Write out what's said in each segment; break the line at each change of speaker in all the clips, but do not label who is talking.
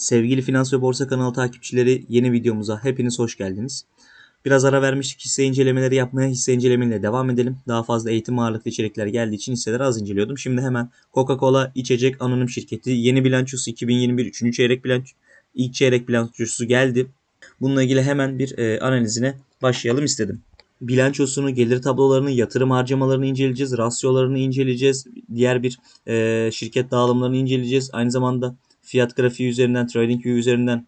Sevgili Finans ve Borsa kanalı takipçileri yeni videomuza hepiniz hoş geldiniz. Biraz ara vermiştik hisse incelemeleri yapmaya hisse incelemeyle devam edelim. Daha fazla eğitim ağırlıklı içerikler geldiği için hisseleri az inceliyordum. Şimdi hemen Coca-Cola içecek anonim şirketi yeni bilançosu 2021 3. çeyrek bilanço ilk çeyrek bilançosu geldi. Bununla ilgili hemen bir e, analizine başlayalım istedim. Bilançosunu, gelir tablolarını, yatırım harcamalarını inceleyeceğiz, rasyolarını inceleyeceğiz, diğer bir e, şirket dağılımlarını inceleyeceğiz. Aynı zamanda fiyat grafiği üzerinden, trading view üzerinden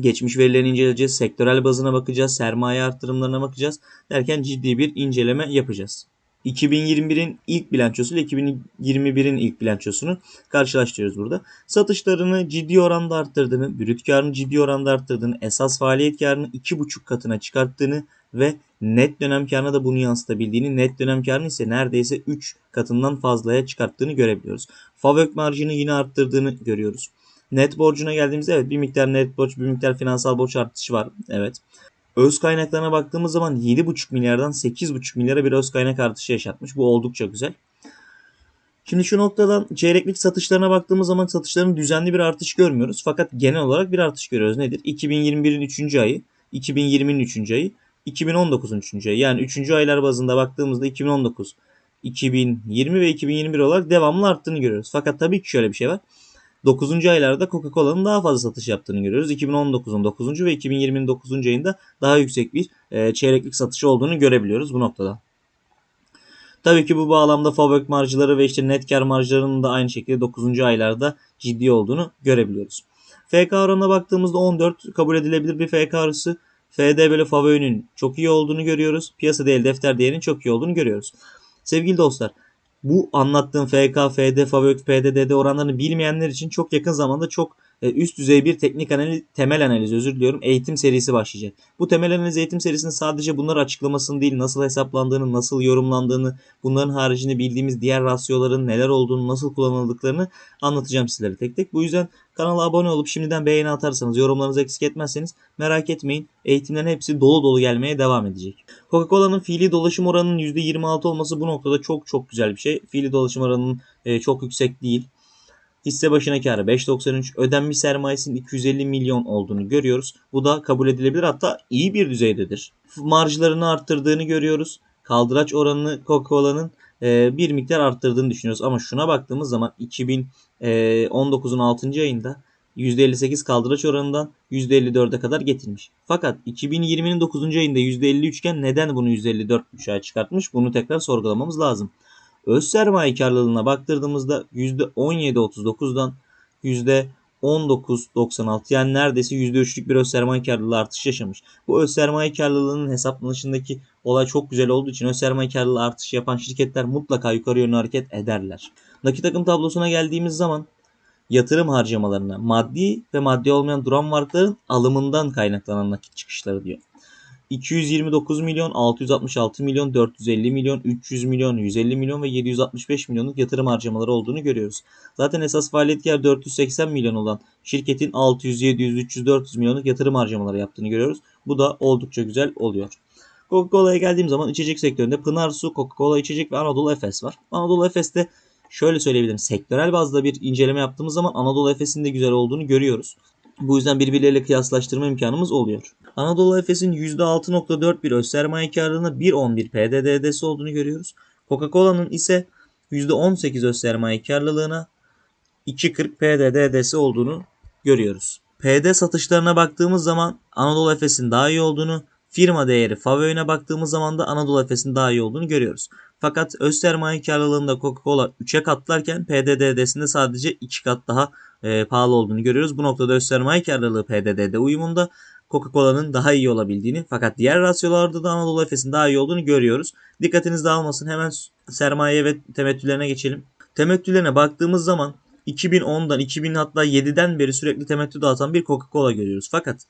geçmiş verilerini inceleyeceğiz. Sektörel bazına bakacağız. Sermaye arttırımlarına bakacağız. Derken ciddi bir inceleme yapacağız. 2021'in ilk bilançosu ile 2021'in ilk bilançosunu karşılaştırıyoruz burada. Satışlarını ciddi oranda arttırdığını, brüt karını ciddi oranda arttırdığını, esas faaliyet karını 2,5 katına çıkarttığını ve net dönem karına da bunu yansıtabildiğini, net dönem karını ise neredeyse 3 katından fazlaya çıkarttığını görebiliyoruz. Favök marjını yine arttırdığını görüyoruz. Net borcuna geldiğimizde evet bir miktar net borç, bir miktar finansal borç artışı var. Evet. Öz kaynaklarına baktığımız zaman 7,5 milyardan 8,5 milyara bir öz kaynak artışı yaşatmış. Bu oldukça güzel. Şimdi şu noktadan çeyreklik satışlarına baktığımız zaman satışların düzenli bir artış görmüyoruz. Fakat genel olarak bir artış görüyoruz. Nedir? 2021'in 3. ayı, 2020'nin 3. ayı, 2019'un 3. ayı. Yani 3. aylar bazında baktığımızda 2019, 2020 ve 2021 olarak devamlı arttığını görüyoruz. Fakat tabii ki şöyle bir şey var. 9. aylarda Coca-Cola'nın daha fazla satış yaptığını görüyoruz. 2019'un 9. ve 2020'nin 9. ayında daha yüksek bir e, çeyreklik satışı olduğunu görebiliyoruz bu noktada. Tabii ki bu bağlamda fabrik marjları ve işte net kar marjlarının da aynı şekilde 9. aylarda ciddi olduğunu görebiliyoruz. FK oranına baktığımızda 14 kabul edilebilir bir FK arası. FD bölü FAVÖ'nün çok iyi olduğunu görüyoruz. Piyasa değil defter değerinin çok iyi olduğunu görüyoruz. Sevgili dostlar bu anlattığım FK, FD, FAVÖK, PDDD oranlarını bilmeyenler için çok yakın zamanda çok üst düzey bir teknik analiz, temel analiz özür diliyorum eğitim serisi başlayacak. Bu temel analiz eğitim serisinin sadece bunları açıklamasını değil nasıl hesaplandığını, nasıl yorumlandığını, bunların haricinde bildiğimiz diğer rasyoların neler olduğunu, nasıl kullanıldıklarını anlatacağım sizlere tek tek. Bu yüzden kanala abone olup şimdiden beğeni atarsanız, yorumlarınızı eksik etmezseniz merak etmeyin. Eğitimlerin hepsi dolu dolu gelmeye devam edecek. Coca-Cola'nın fiili dolaşım oranının %26 olması bu noktada çok çok güzel bir şey. Fiili dolaşım oranının e, çok yüksek değil. Hisse başına karı 5.93, ödenmiş sermayesinin 250 milyon olduğunu görüyoruz. Bu da kabul edilebilir hatta iyi bir düzeydedir. Marjlarını arttırdığını görüyoruz. Kaldıraç oranını Coca-Cola'nın e, bir miktar arttırdığını düşünüyoruz. Ama şuna baktığımız zaman 2019'un 6. ayında %58 kaldıraç oranından %54'e kadar getirmiş. Fakat 2020'nin 9. ayında %53 iken neden bunu %54'e çıkartmış? Bunu tekrar sorgulamamız lazım. Öz sermaye karlılığına baktırdığımızda %17.39'dan %19.96 yani neredeyse %3'lük bir öz sermaye karlılığı artışı yaşamış. Bu öz sermaye karlılığının hesaplanışındaki olay çok güzel olduğu için öz sermaye karlılığı artışı yapan şirketler mutlaka yukarı yönlü hareket ederler. Nakit akım tablosuna geldiğimiz zaman yatırım harcamalarına maddi ve maddi olmayan duran varlıkların alımından kaynaklanan nakit çıkışları diyor. 229 milyon, 666 milyon, 450 milyon, 300 milyon, 150 milyon ve 765 milyonluk yatırım harcamaları olduğunu görüyoruz. Zaten esas faaliyet yer 480 milyon olan şirketin 600, 700, 300, 400 milyonluk yatırım harcamaları yaptığını görüyoruz. Bu da oldukça güzel oluyor. Coca-Cola'ya geldiğim zaman içecek sektöründe Pınar Su, Coca-Cola içecek ve Anadolu Efes var. Anadolu Efes'te şöyle söyleyebilirim. Sektörel bazda bir inceleme yaptığımız zaman Anadolu Efes'in de güzel olduğunu görüyoruz. Bu yüzden birbirleriyle kıyaslaştırma imkanımız oluyor. Anadolu Efes'in %6.4 bir öz sermaye karlılığına 1.11 PDD'si olduğunu görüyoruz. Coca-Cola'nın ise %18 öz sermaye karlılığına 2.40 PDD'si olduğunu görüyoruz. PD satışlarına baktığımız zaman Anadolu Efes'in daha iyi olduğunu, firma değeri FAVÖ'ne baktığımız zaman da Anadolu Efes'in daha iyi olduğunu görüyoruz. Fakat öz sermaye karlılığında Coca-Cola 3'e katlarken PDD'sinde sadece 2 kat daha e, pahalı olduğunu görüyoruz. Bu noktada öz sermaye karlılığı PDD'de uyumunda Coca-Cola'nın daha iyi olabildiğini fakat diğer rasyolarda da Anadolu Efes'in daha iyi olduğunu görüyoruz. Dikkatiniz dağılmasın hemen sermaye ve temettülerine geçelim. Temettülerine baktığımız zaman 2010'dan 2000 hatta 7'den beri sürekli temettü dağıtan bir Coca-Cola görüyoruz. Fakat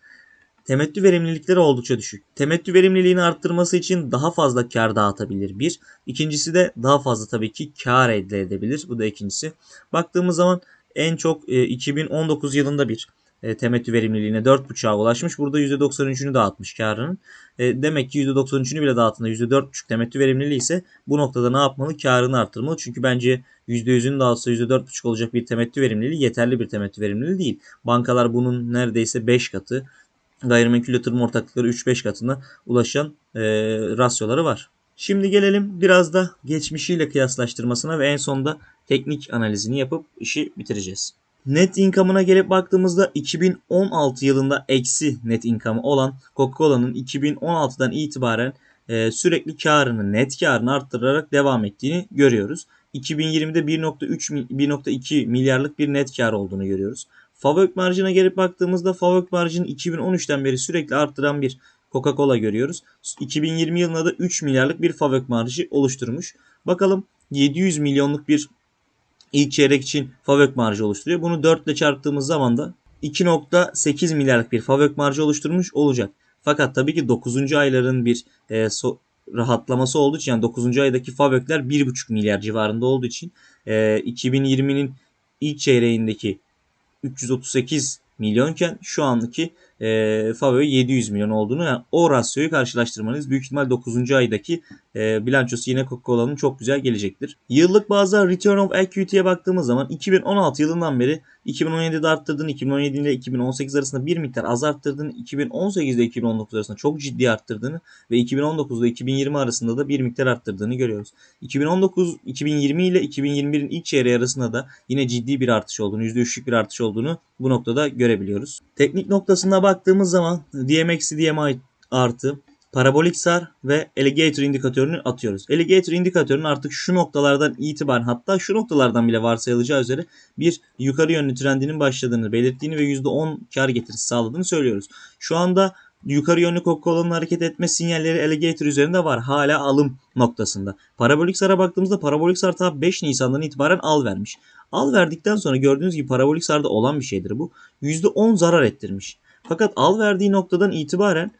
temettü verimlilikleri oldukça düşük. Temettü verimliliğini arttırması için daha fazla kar dağıtabilir bir. İkincisi de daha fazla tabii ki kar elde edebilir. Bu da ikincisi. Baktığımız zaman en çok 2019 yılında bir e, temettü verimliliğine 4.5'a ulaşmış. Burada %93'ünü dağıtmış karının. E, demek ki %93'ünü bile dağıttığında %4.5 temettü verimliliği ise bu noktada ne yapmalı? Karını arttırmalı. Çünkü bence %100'ünü dağıtsa %4.5 olacak bir temettü verimliliği yeterli bir temettü verimliliği değil. Bankalar bunun neredeyse 5 katı gayrimenkul yatırım ortaklıkları 3-5 katına ulaşan e, rasyoları var. Şimdi gelelim biraz da geçmişiyle kıyaslaştırmasına ve en sonunda teknik analizini yapıp işi bitireceğiz. Net income'ına gelip baktığımızda 2016 yılında eksi net income olan Coca-Cola'nın 2016'dan itibaren e, sürekli karını, net karını arttırarak devam ettiğini görüyoruz. 2020'de 1.3 1.2 milyarlık bir net kar olduğunu görüyoruz. Favök marjına gelip baktığımızda Favök marjını 2013'ten beri sürekli arttıran bir Coca-Cola görüyoruz. 2020 yılında da 3 milyarlık bir Favök marjı oluşturmuş. Bakalım 700 milyonluk bir ilk çeyrek için Favök marjı oluşturuyor. Bunu 4 ile çarptığımız zaman da 2.8 milyarlık bir Favök marjı oluşturmuş olacak. Fakat tabii ki 9. ayların bir e, so rahatlaması olduğu için yani 9. aydaki Favökler 1.5 milyar civarında olduğu için e, 2020'nin ilk çeyreğindeki 338 milyonken şu andaki e, Favio 700 milyon olduğunu yani o rasyoyu karşılaştırmanız büyük ihtimal 9. aydaki e, bilançosu yine Coca-Cola'nın çok güzel gelecektir. Yıllık bazda return of equity'ye baktığımız zaman 2016 yılından beri 2017'de arttırdığını, 2017 ile 2018 arasında bir miktar az arttırdığını, 2018 ile 2019 arasında çok ciddi arttırdığını ve 2019 ile 2020 arasında da bir miktar arttırdığını görüyoruz. 2019, 2020 ile 2021'in ilk çeyreği arasında da yine ciddi bir artış olduğunu, %3'lük bir artış olduğunu bu noktada görebiliyoruz. Teknik noktasına baktığımız zaman DMX'i DMI artı parabolik sar ve alligator indikatörünü atıyoruz. Alligator indikatörünün artık şu noktalardan itibaren hatta şu noktalardan bile varsayılacağı üzere bir yukarı yönlü trendinin başladığını belirttiğini ve %10 kar getirisi sağladığını söylüyoruz. Şu anda yukarı yönlü Coca-Cola'nın hareket etme sinyalleri Alligator üzerinde var. Hala alım noktasında. Parabolik SAR'a baktığımızda parabolik SAR ta 5 Nisan'dan itibaren al vermiş. Al verdikten sonra gördüğünüz gibi parabolik SAR'da olan bir şeydir bu. %10 zarar ettirmiş. Fakat al verdiği noktadan itibaren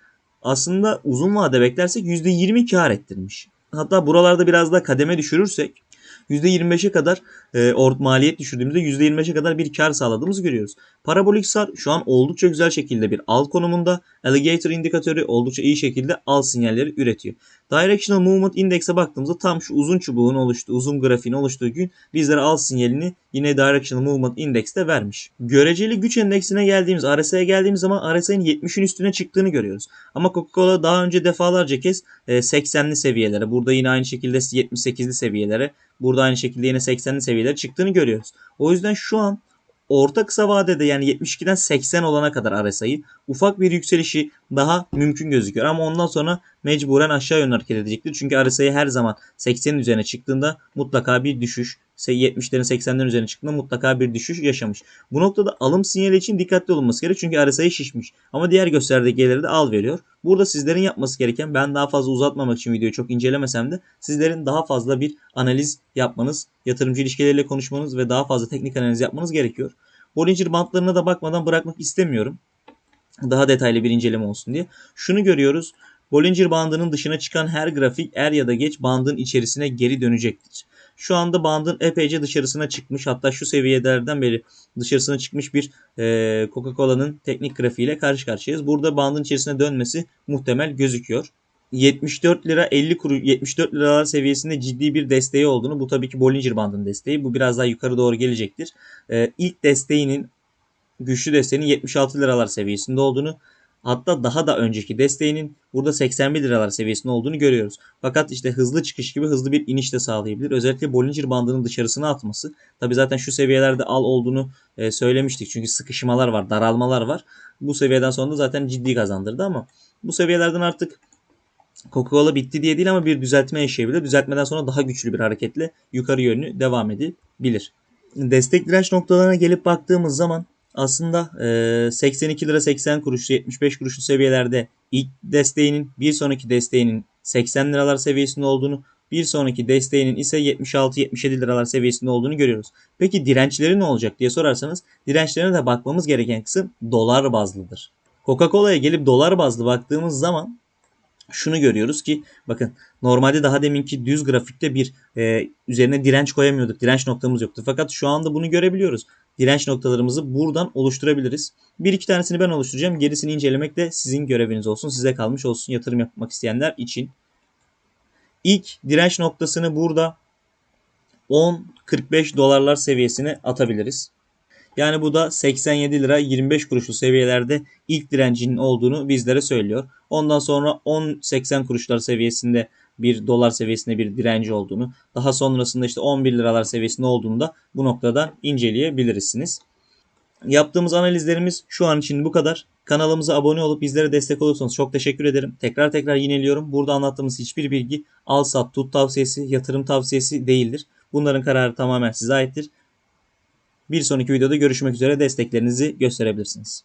aslında uzun vade beklersek %20 kar ettirmiş. Hatta buralarda biraz daha kademe düşürürsek %25'e kadar e, ort maliyet düşürdüğümüzde %25'e kadar bir kar sağladığımızı görüyoruz. Parabolik SAR şu an oldukça güzel şekilde bir al konumunda. Alligator indikatörü oldukça iyi şekilde al sinyalleri üretiyor. Directional Movement Index'e baktığımızda tam şu uzun çubuğun oluştuğu, uzun grafiğin oluştuğu gün bizlere al sinyalini yine Directional Movement Index'te vermiş. Göreceli güç endeksine geldiğimiz, RSI'ye geldiğimiz zaman RSI'nin 70'in üstüne çıktığını görüyoruz. Ama Coca-Cola daha önce defalarca kez 80'li seviyelere, burada yine aynı şekilde 78'li seviyelere, burada aynı şekilde yine 80'li seviyelere çıktığını görüyoruz. O yüzden şu an orta kısa vadede yani 72'den 80 olana kadar RSI'yi ufak bir yükselişi daha mümkün gözüküyor. Ama ondan sonra mecburen aşağı yönlü hareket edecektir. Çünkü RSI her zaman 80'in üzerine çıktığında mutlaka bir düşüş, 70'lerin 80'lerin üzerine çıktığında mutlaka bir düşüş yaşamış. Bu noktada alım sinyali için dikkatli olunması gerek çünkü RSI şişmiş. Ama diğer göstergeleri de al veriyor. Burada sizlerin yapması gereken ben daha fazla uzatmamak için videoyu çok incelemesem de sizlerin daha fazla bir analiz yapmanız, yatırımcı ilişkileriyle konuşmanız ve daha fazla teknik analiz yapmanız gerekiyor. Bollinger bantlarına da bakmadan bırakmak istemiyorum. Daha detaylı bir inceleme olsun diye. Şunu görüyoruz. Bollinger bandının dışına çıkan her grafik er ya da geç bandın içerisine geri dönecektir. Şu anda bandın epeyce dışarısına çıkmış. Hatta şu seviyelerden beri dışarısına çıkmış bir e, Coca-Cola'nın teknik grafiğiyle karşı karşıyayız. Burada bandın içerisine dönmesi muhtemel gözüküyor. 74 lira 50 kuruş 74 liralar seviyesinde ciddi bir desteği olduğunu bu tabii ki Bollinger bandının desteği. Bu biraz daha yukarı doğru gelecektir. Ee, ilk desteğinin güçlü desteğinin 76 liralar seviyesinde olduğunu hatta daha da önceki desteğinin burada 81 liralar seviyesinde olduğunu görüyoruz. Fakat işte hızlı çıkış gibi hızlı bir iniş de sağlayabilir. Özellikle Bollinger bandının dışarısına atması. Tabi zaten şu seviyelerde al olduğunu e, söylemiştik. Çünkü sıkışmalar var, daralmalar var. Bu seviyeden sonra da zaten ciddi kazandırdı ama bu seviyelerden artık Coca-Cola bitti diye değil ama bir düzeltme yaşayabilir. Düzeltmeden sonra daha güçlü bir hareketle yukarı yönlü devam edebilir. Destek direnç noktalarına gelip baktığımız zaman aslında 82 lira 80 kuruş 75 kuruşlu seviyelerde ilk desteğinin bir sonraki desteğinin 80 liralar seviyesinde olduğunu bir sonraki desteğinin ise 76-77 liralar seviyesinde olduğunu görüyoruz. Peki dirençleri ne olacak diye sorarsanız dirençlerine de bakmamız gereken kısım dolar bazlıdır. Coca-Cola'ya gelip dolar bazlı baktığımız zaman şunu görüyoruz ki bakın normalde daha deminki düz grafikte bir e, üzerine direnç koyamıyorduk. Direnç noktamız yoktu. Fakat şu anda bunu görebiliyoruz. Direnç noktalarımızı buradan oluşturabiliriz. Bir iki tanesini ben oluşturacağım. Gerisini incelemek de sizin göreviniz olsun. Size kalmış olsun yatırım yapmak isteyenler için. İlk direnç noktasını burada 10-45 dolarlar seviyesine atabiliriz. Yani bu da 87 lira 25 kuruşlu seviyelerde ilk direncinin olduğunu bizlere söylüyor. Ondan sonra 10-80 kuruşlar seviyesinde bir dolar seviyesinde bir direnci olduğunu, daha sonrasında işte 11 liralar seviyesinde olduğunu da bu noktada inceleyebilirsiniz. Yaptığımız analizlerimiz şu an için bu kadar. Kanalımıza abone olup bizlere destek olursanız çok teşekkür ederim. Tekrar tekrar yineliyorum. Burada anlattığımız hiçbir bilgi al sat tut tavsiyesi, yatırım tavsiyesi değildir. Bunların kararı tamamen size aittir. Bir sonraki videoda görüşmek üzere desteklerinizi gösterebilirsiniz.